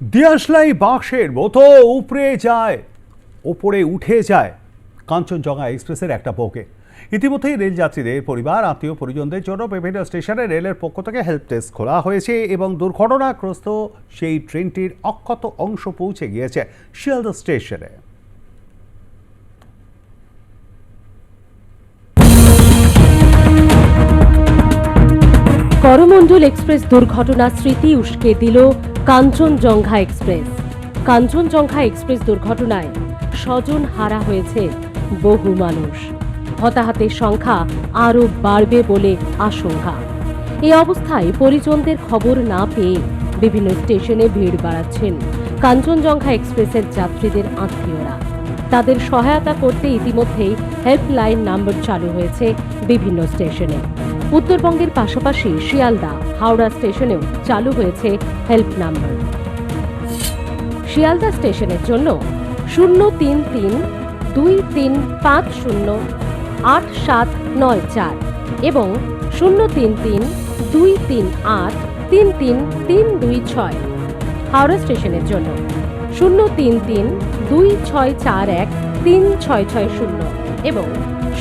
দিয়াশলাই বাক্সের মতো উপরে যায়, ওপরে উঠে যায় কাঞ্চনজঙ্ঘা এক্সপ্রেসের একটা বউকে। ইতিমধ্যেই রেল যাত্রীদের পরিবার, আত্মীয় পরিজনদের জন্য বিভিন্ন স্টেশনে রেলের পক্ষ থেকে হেল্প ডেস্ক খোলা হয়েছে এবং দুর্ঘটনাগ্রস্ত সেই ট্রেনটির অক্ষত অংশ পৌঁছে গিয়েছে শিয়ালদা স্টেশনে। করমণ্ডল এক্সপ্রেস দুর্ঘটনা স্মৃতি উস্কে দিল কাঞ্চনজঙ্ঘা এক্সপ্রেস। কাঞ্চনজঙ্ঘা এক্সপ্রেস দুর্ঘটনায় স্বজন হারা হয়েছে বহু মানুষ। হতাহতের সংখ্যা আরও বাড়বে বলে আশঙ্কা। এই অবস্থায় পরিজনদের খবর না পেয়ে বিভিন্ন স্টেশনে ভিড় বাড়াচ্ছেন কাঞ্চনজঙ্ঘা এক্সপ্রেসের যাত্রীদের আত্মীয়রা। তাদের সহায়তা করতে ইতিমধ্যেই হেল্পলাইন নাম্বার চালু হয়েছে বিভিন্ন স্টেশনে। উত্তরবঙ্গের পাশাপাশি শিয়ালদা হাওড়া স্টেশনেও চালু হয়েছে হেল্প নাম্বার। শিয়ালদা স্টেশনের জন্য শূন্য তিন তিন দুই তিন পাঁচ শূন্য আট সাত নয় চার এবং শূন্য তিন তিন দুই তিন আট তিন তিন তিন দুই ছয়। হাওড়া স্টেশনের জন্য শূন্য তিন তিন দুই ছয় চার এক তিন ছয় ছয় শূন্য এবং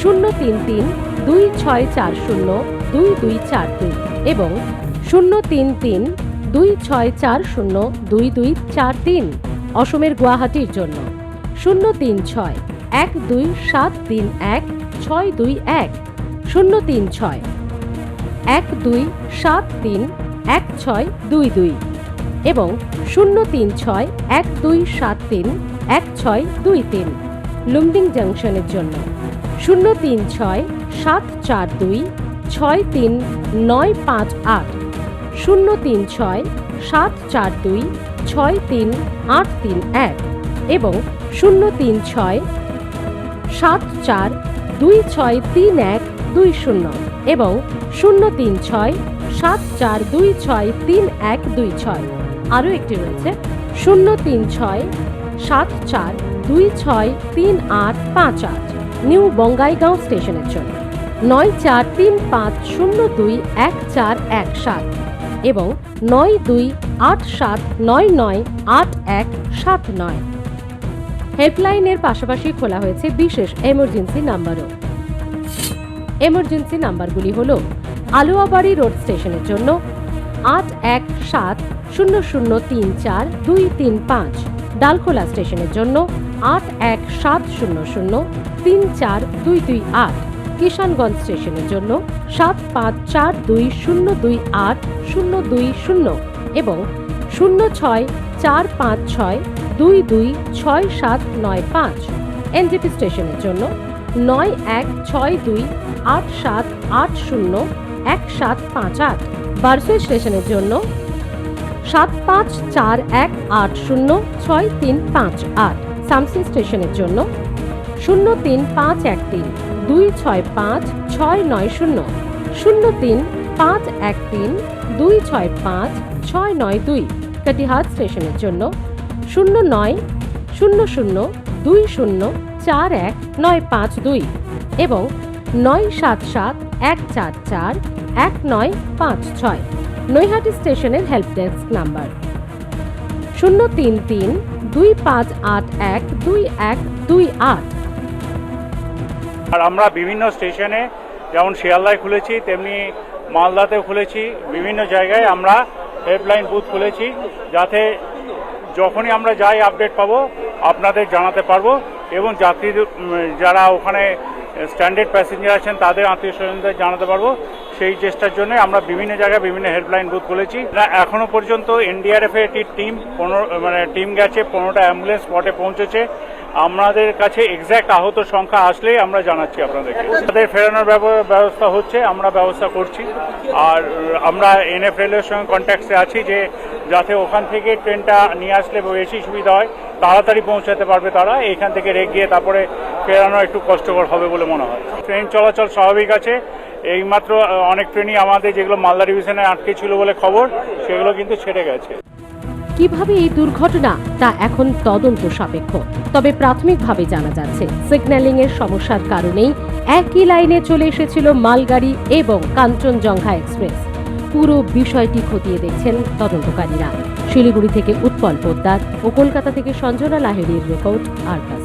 শূন্য তিন তিন দুই ছয় চার শূন্য দুই দুই চার দুই এবং শূন্য তিন তিন দুই ছয় চার শূন্য দুই দুই চার তিন অসমের গুয়াহাটির জন্য। শূন্য তিন ছয় এক দুই সাত তিন এক ছয় দুই এক। শূন্য তিন ছয় এক দুই সাত তিন এক ছয় দুই দুই এবং শূন্য তিন ছয় এক দুই সাত তিন এক ছয় দুই তিন লুমডিং জাংশনের জন্য। শূন্য তিন ছয় সাত চার দুই ছয় তিন নয় পাঁচ আট শূন্য তিন ছয় সাত চার দুই ছয় তিন আট তিন এক এবং শূন্য তিন ছয় সাত চার দুই ছয় তিন এক দুই শূন্য এবং শূন্য তিন ছয় সাত চার দুই ছয় তিন এক দুই ছয়। আরও একটি রয়েছে। শূন্য তিন ছয় সাত চার দুই ছয় তিন আট পাঁচ আট। নিউ বঙ্গাইগাঁও স্টেশনের জন্য। নয় চার তিন পাঁচ শূন্য দুই এক চার এক সাত। এবং নয় দুই আট সাত নয় নয় আট এক সাত নয়। হেল্পলাইনের পাশাপাশি খোলা হয়েছে বিশেষ এমার্জেন্সি নাম্বারও এমার্জেন্সি নাম্বারগুলি হল আলুয়াবাড়ি রোড স্টেশনের জন্য আট এক সাত শূন্য শূন্য তিন চার দুই তিন পাঁচ, ডালখোলা স্টেশনের জন্য আট এক সাত শূন্য শূন্য তিন চার দুই দুই আট। কিষানগঞ্জ স্টেশনের জন্য সাত পাঁচ চার দুই শূন্য দুই আট শূন্য দুই শূন্য এবং শূন্য ছয় চার পাঁচ ছয় দুই দুই ছয় সাত নয় পাঁচ এনজেপি স্টেশনের জন্য নয় এক ছয় দুই আট সাত আট শূন্য এক সাত পাঁচ আট। বারসই স্টেশনের জন্য সাত পাঁচ চার এক আট শূন্য ছয় তিন পাঁচ আট। সামসিং স্টেশনের জন্য শূন্য তিন পাঁচ এক তিন। দুই ছয় পাঁচ ছয় নয় শূন্য। শূন্য তিন পাঁচ এক তিন দুই ছয় পাঁচ ছয় নয় দুই। কাটিহাট স্টেশনের জন্য শূন্য নয় শূন্য শূন্য দুই শূন্য চার এক নয় পাঁচ দুই এবং নয় সাত সাত এক চার চার এক নয় পাঁচ ছয়। নৈহাটি স্টেশনের হেল্প ডেস্ক নাম্বার শূন্য তিন তিন দুই পাঁচ আট এক দুই এক দুই আট। আর আমরা বিভিন্ন স্টেশনে যেমন শিয়ালদায় খুলেছি, তেমনি মালদাতেও খুলেছি। বিভিন্ন জায়গায় আমরা হেল্পলাইন বুথ খুলেছি যাতে যখনই আমরা যাই আপডেট পাবো, আপনাদের জানাতে পারব এবং যাত্রীদের যারা ওখানে স্ট্যান্ডার্ড প্যাসেঞ্জার আছেন, তাদের আত্মীয় স্বজনদের জানাতে পারব। সেই চেষ্টার জন্য আমরা বিভিন্ন জায়গায় বিভিন্ন হেল্পলাইন বুথ খুলেছি। এখনও পর্যন্ত এনডিআরএফ এর একটি টিম পনেরো মানে টিম গেছে, পনেরোটা অ্যাম্বুলেন্স স্পটে পৌঁছেছে। আমাদের কাছে এক্স্যাক্ট আহত সংখ্যা আসলেই আমরা জানাচ্ছি আপনাদেরকে। তাদের ফেরানোর ব্যব- ব্যবস্থা হচ্ছে, আমরা ব্যবস্থা করছি। আর আমরা এনএফ রেলের সঙ্গে কন্ট্যাক্টে আছি যে যাতে ওখান থেকে ট্রেনটা নিয়ে আসলে বেশি সুবিধা হয়, তাড়াতাড়ি পৌঁছাতে পারবে তারা। এখান থেকে রেক গিয়ে তারপরে ফেরানো একটু কষ্টকর হবে বলে মনে হয়। ট্রেন চলাচল স্বাভাবিক আছে। এইমাত্র অনেক ট্রেনই আমাদের যেগুলো মালদা ডিভিশনে আটকে ছিল বলে খবর, সেগুলো কিন্তু ছেড়ে গেছে। কীভাবে এই দুর্ঘটনা, তা এখন তদন্ত সাপেক্ষ। তবে প্রাথমিকভাবে জানা যাচ্ছে সিগন্যালিং এর সমস্যার কারণেই একই লাইনে চলে এসেছিল মালগাড়ি এবং কাঞ্চনজঙ্ঘা এক্সপ্রেস। পুরো বিষয়টি খতিয়ে দেখছেন তদন্তকারীরা। শিলিগুড়ি থেকে উৎপল পোদ্দার ও কলকাতা থেকে সঞ্জনা লাহিড়ির রেকর্ড আরকাস।